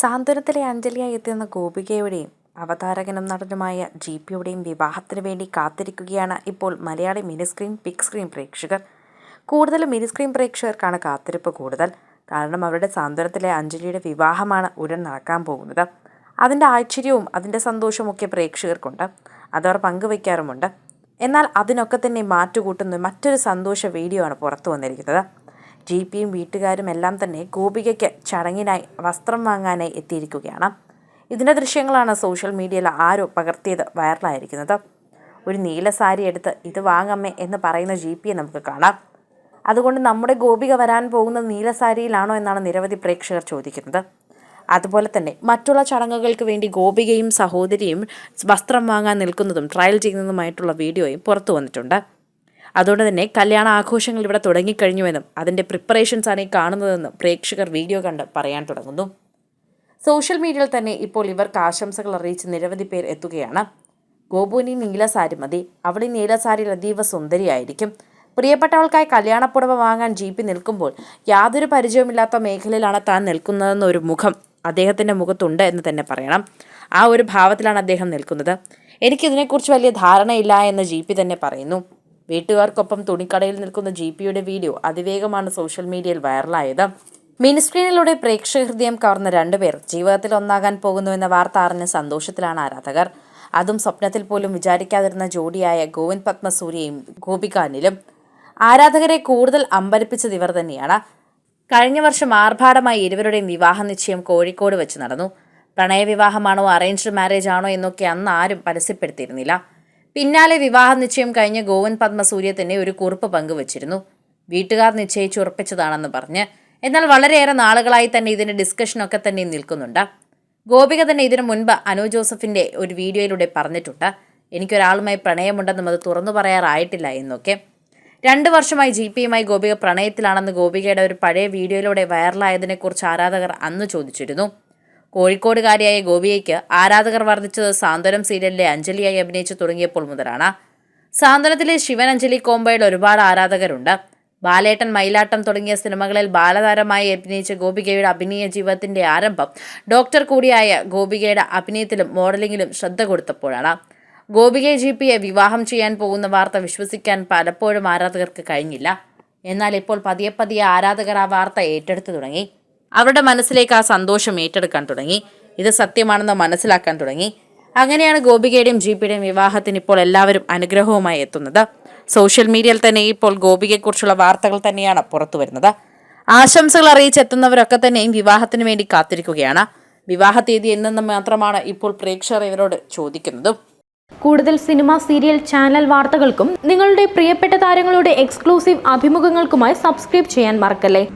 സാന്ത്വനത്തിലെ അഞ്ജലിയായി എത്തുന്ന ഗോപികയുടെയും അവതാരകനും നടനുമായ ജി പിയുടെയും വിവാഹത്തിന് വേണ്ടി കാത്തിരിക്കുകയാണ് ഇപ്പോൾ Malayali mini screen big screen പ്രേക്ഷകർ. കൂടുതലും മിനി സ്ക്രീൻ പ്രേക്ഷകർക്കാണ് കാത്തിരിപ്പ് കൂടുതൽ. കാരണം അവരുടെ സാന്ത്വനത്തിലെ അഞ്ജലിയുടെ വിവാഹമാണ് ഉടൻ നടക്കാൻ പോകുന്നത്. അതിന്റെ ആശ്ചര്യവും അതിന്റെ സന്തോഷവും ഒക്കെ പ്രേക്ഷകർക്കുണ്ട്. അതവർ പങ്കുവയ്ക്കാറുമുണ്ട്. എന്നാൽ അതിനൊക്കെ തന്നെ മാറ്റുകൂട്ടുന്ന മറ്റൊരു സന്തോഷ വീഡിയോ ആണ് പുറത്തു വന്നിരിക്കുന്നത്. ജി പിയും വീട്ടുകാരും എല്ലാം തന്നെ ഗോപികയ്ക്ക് ചടങ്ങിനായി വസ്ത്രം വാങ്ങാനായി എത്തിയിരിക്കുകയാണ്. ഇതിന്റെ ദൃശ്യങ്ങളാണ് സോഷ്യൽ മീഡിയയിൽ ആരോ പകർത്തിയത് വൈറലായിരിക്കുന്നത്. ഒരു നീല സാരി എടുത്ത് ഇത് വാങ്ങമ്മേ എന്ന് പറയുന്ന ജി പിയെ നമുക്ക് കാണാം. അതുകൊണ്ട് നമ്മുടെ ഗോപിക വരാൻ പോകുന്ന നീല സാരിയിലാണോ എന്നാണ് നിരവധി പ്രേക്ഷകർ ചോദിക്കുന്നത്. അതുപോലെ തന്നെ മറ്റുള്ള ചടങ്ങുകൾക്ക് വേണ്ടി ഗോപികയും സഹോദരിയും വസ്ത്രം വാങ്ങാൻ നിൽക്കുന്നതും ട്രയൽ ചെയ്യുന്നതുമായിട്ടുള്ള വീഡിയോയും പുറത്തു വന്നിട്ടുണ്ട്. അതുകൊണ്ട് തന്നെ കല്യാണ ആഘോഷങ്ങൾ ഇവിടെ തുടങ്ങിക്കഴിഞ്ഞുവെന്നും അതിന്റെ പ്രിപ്പറേഷൻസ് ആണ് ഈ കാണുന്നതെന്നും പ്രേക്ഷകർ വീഡിയോ കണ്ട് പറയാൻ തുടങ്ങുന്നു. സോഷ്യൽ മീഡിയയിൽ തന്നെ ഇപ്പോൾ ഇവർക്ക് ആശംസകൾ അറിയിച്ച് നിരവധി പേർ എത്തുകയാണ്. ഗോപുവിനി നീല സാരി മതി. അവളി നീല സാരിയിൽ അതീവ സുന്ദരിയായിരിക്കും. പ്രിയപ്പെട്ടവൾക്കായി കല്യാണപ്പുടവ വാങ്ങാൻ ജീപ്പി നിൽക്കുമ്പോൾ യാതൊരു പരിചയമില്ലാത്ത മേഖലയിലാണ് താൻ നിൽക്കുന്നതെന്നൊരു മുഖം അദ്ദേഹത്തിന്റെ മുഖത്തുണ്ട് എന്ന് തന്നെ പറയണം. ആ ഒരു ഭാവത്തിലാണ് അദ്ദേഹം നിൽക്കുന്നത്. എനിക്കിതിനെക്കുറിച്ച് വലിയ ധാരണയില്ല എന്ന് ജി തന്നെ പറയുന്നു. വീട്ടുകാർക്കൊപ്പം തുണിക്കടയിൽ നിൽക്കുന്ന ജി പിയുടെ വീഡിയോ അതിവേഗമാണ് സോഷ്യൽ മീഡിയയിൽ വൈറലായത്. മിനിസ്ക്രീനിലൂടെ പ്രേക്ഷക ഹൃദയം കവർന്ന രണ്ടുപേർ ജീവിതത്തിൽ ഒന്നാകാൻ പോകുന്നുവെന്ന വാർത്ത അറിഞ്ഞ സന്തോഷത്തിലാണ് ആരാധകർ. അതും സ്വപ്നത്തിൽ പോലും വിചാരിക്കാതിരുന്ന ജോഡിയായ ഗോവിന്ദ് പത്മസൂര്യയും ഗോപികാനിലും. ആരാധകരെ കൂടുതൽ അമ്പരിപ്പിച്ചത് ഇവർ തന്നെയാണ്. കഴിഞ്ഞ വർഷം ആർഭാടമായി ഇരുവരുടെയും വിവാഹ നിശ്ചയം കോഴിക്കോട് വെച്ച് നടന്നു. പ്രണയവിവാഹമാണോ അറേഞ്ച്ഡ് മാരേജ് ആണോ എന്നൊക്കെ അന്ന് ആരും പരസ്യപ്പെടുത്തിയിരുന്നില്ല. പിന്നാലെ വിവാഹ നിശ്ചയം കഴിഞ്ഞ ഗോവൻ പത്മസൂര്യ തന്നെ ഒരു കുറിപ്പ് പങ്കുവച്ചിരുന്നു. വീട്ടുകാർ നിശ്ചയിച്ചുറപ്പിച്ചതാണെന്ന് പറഞ്ഞ്. എന്നാൽ വളരെയേറെ നാളുകളായി തന്നെ ഇതിന്റെ ഡിസ്കഷനൊക്കെ തന്നെ നിൽക്കുന്നുണ്ട്. ഗോപിക തന്നെ ഇതിനു മുൻപ് അനു ജോസഫിന്റെ ഒരു വീഡിയോയിലൂടെ പറഞ്ഞിട്ടുണ്ട്. എനിക്കൊരാളുമായി പ്രണയമുണ്ടെന്നും അത് തുറന്നു പറയാറായിട്ടില്ല എന്നൊക്കെ. രണ്ട് വർഷമായി ജി പിയുമായി ഗോപിക പ്രണയത്തിലാണെന്ന് ഗോപികയുടെ ഒരു പഴയ വീഡിയോയിലൂടെ വൈറലായതിനെക്കുറിച്ച് ആരാധകർ അന്ന് ചോദിച്ചിരുന്നു. കോഴിക്കോടുകാരിയായ ഗോപിയയ്ക്ക് ആരാധകർ വർദ്ധിച്ചത് സാന്ത്വനം സീരിയലിലെ അഞ്ജലിയായി അഭിനയിച്ചു തുടങ്ങിയപ്പോൾ മുതലാണ്. സാന്ത്വനത്തിലെ ശിവൻ അഞ്ജലി കോംബോയിൽ ഒരുപാട് ആരാധകരുണ്ട്. ബാലേട്ടൻ മയിലാട്ടം തുടങ്ങിയ സിനിമകളിൽ ബാലതാരമായി അഭിനയിച്ച ഗോപികയുടെ അഭിനയ ജീവിതത്തിന്റെ ആരംഭം ഡോക്ടർ കൂടിയായ ഗോപികയുടെ അഭിനയത്തിലും മോഡലിംഗിലും ശ്രദ്ധ കൊടുത്തപ്പോഴാണ്. ഗോപിക ജി പിയെ വിവാഹം ചെയ്യാൻ പോകുന്ന വാർത്ത വിശ്വസിക്കാൻ പലപ്പോഴും ആരാധകർക്ക് കഴിഞ്ഞില്ല. എന്നാൽ ഇപ്പോൾ പതിയെ പതിയെ ആരാധകർ ആ വാർത്ത ഏറ്റെടുത്തു തുടങ്ങി. അവരുടെ മനസ്സിലേക്ക് ആ സന്തോഷം ഏറ്റെടുക്കാൻ തുടങ്ങി. ഇത് സത്യമാണെന്ന് മനസ്സിലാക്കാൻ തുടങ്ങി. അങ്ങനെയാണ് ഗോപികയുടെയും ജി പിയുടെയും വിവാഹത്തിന് ഇപ്പോൾ എല്ലാവരും അനുഗ്രഹവുമായി എത്തുന്നത്. സോഷ്യൽ മീഡിയയിൽ തന്നെ ഇപ്പോൾ ഗോപികയെക്കുറിച്ചുള്ള വാർത്തകൾ തന്നെയാണ് പുറത്തു വരുന്നത്. ആശംസകൾ അറിയിച്ചെത്തുന്നവരൊക്കെ തന്നെയും വിവാഹത്തിന് വേണ്ടി കാത്തിരിക്കുകയാണ്. വിവാഹ തീയതി എന്നെന്ന് മാത്രമാണ് ഇപ്പോൾ പ്രേക്ഷകർ ഇവരോട് ചോദിക്കുന്നതും. കൂടുതൽ സിനിമ സീരിയൽ ചാനൽ വാർത്തകൾക്കും നിങ്ങളുടെ പ്രിയപ്പെട്ട താരങ്ങളുടെ എക്സ്ക്ലൂസീവ് അഭിമുഖങ്ങൾക്കുമായി സബ്സ്ക്രൈബ് ചെയ്യാൻ മറക്കല്ലേ?